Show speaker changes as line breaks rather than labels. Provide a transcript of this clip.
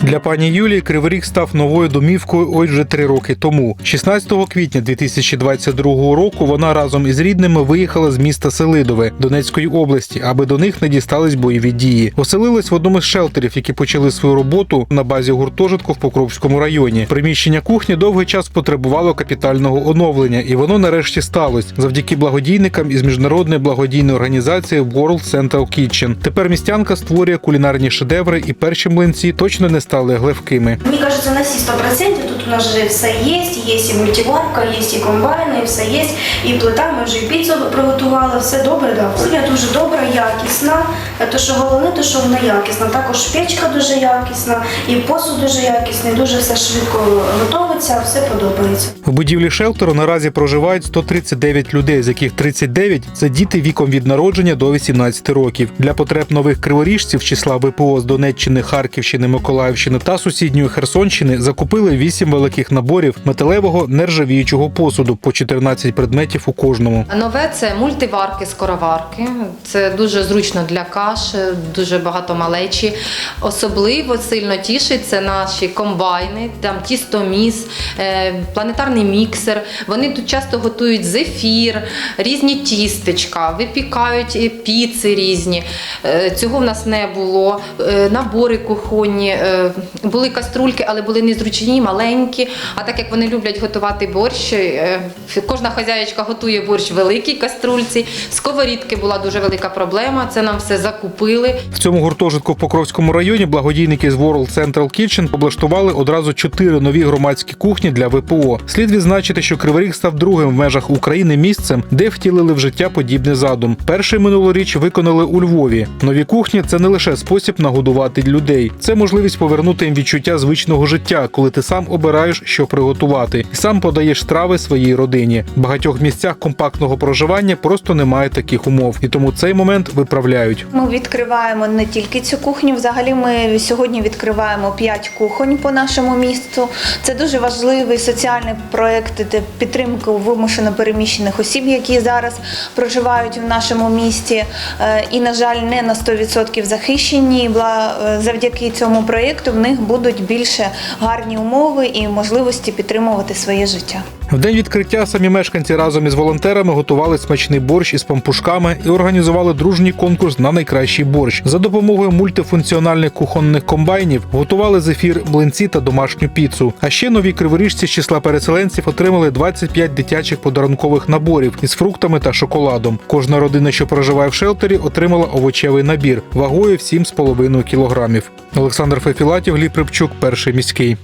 Для пані Юлії Кривий став новою домівкою ось вже три роки тому. 16 квітня 2022 року вона разом із рідними виїхала з міста Селидове Донецької області, аби до них не дістались бойові дії. Оселилась в одному з шелтерів, які почали свою роботу на базі гуртожитку в Покровському районі. Приміщення кухні довгий час потребувало капітального оновлення, і воно нарешті сталося завдяки благодійникам із міжнародної благодійної організації World Central Kitchen. Тепер містянка створює кулінарні шедеври, і перші млинці точно не стали глевкими.
Мне кажется, на все сто процентов тут у нас же все есть, есть і мультиварка, есть і комбайни, і все є, і плита, ми вже і піцу приготували, все добре, да. Кухня дуже добра, якісна, то що головне, то що вона якісна. Також печка дуже якісна, і посуд дуже якісний, дуже все швидко готується, все подобається.
В будівлі шелтеру наразі проживають 139 людей, з яких 39 – це діти віком від народження до 18 років. Для потреб нових криворіжців числа ВПО з Донеччини, Харківщини, Миколаївщини та сусідньої Херсонщини закупили 8 великих наборів металевого нержавіючого посуду по 14 предметів у кожному.
Нове це мультиварки, скороварки. Це дуже зручно для каш, дуже багато малечі. Особливо сильно тішить це наші комбайни, там тістоміс, е, планетарний міксер. Вони тут часто готують зефір, різні тістечка, випікають піци різні. Е, Цього в нас не було. Е, Набори кухонні, були каструльки, але були незручні, маленькі. А так як вони люблять готувати борщ, е, кожна хазяєчка готує борщ в великій каструльці. Сковорідки була дуже велика проблема. Це нам все закупили.
В цьому гуртожитку в Покровському районі благодійники з World Central Kitchen облаштували одразу чотири нові громадські кухні для ВПО. Слід відзначити, що Кривий став другим в межах України місцем, де втілили в життя подібний задум. Перший минулоріч виконали у Львові. Нові кухні це не лише спосіб нагодувати людей, це можливість повернути їм відчуття звичного життя, коли ти сам обираєш, що приготувати, і сам подаєш страви своїй родині. В багатьох місцях компактного проживання просто немає таких умов, і тому цей момент виправляють.
Ми відкриваємо не тільки цю кухню. Взагалі, ми сьогодні відкриваємо 5 кухонь по нашому місту. Це дуже важливий соціальний проект де підтримки вимушено переміщених осіб, які зараз проживають в нашому місті. Е, І, на жаль, не на 100% захищені. Бла- е, Завдяки цьому проєкту в них будуть більше гарні умови і можливості підтримувати своє життя.
В день відкриття самі мешканці разом із волонтерами готували смачний борщ із пампушками і організували дружній конкурс на найкращий борщ. За допомогою мультифункціональних кухонних комбайнів готували зефір, млинці та домашню піцу. А ще нові криворіжці з числа переселенців отримали 25 дитячих подарункових наборів із фруктами та шоколадом. Кожна родина, що проживає в шелтері, отримала овочевий набір вагою в 7,5 кілограмів. Олександр Фефілатів, Лі Припчук, перший міський.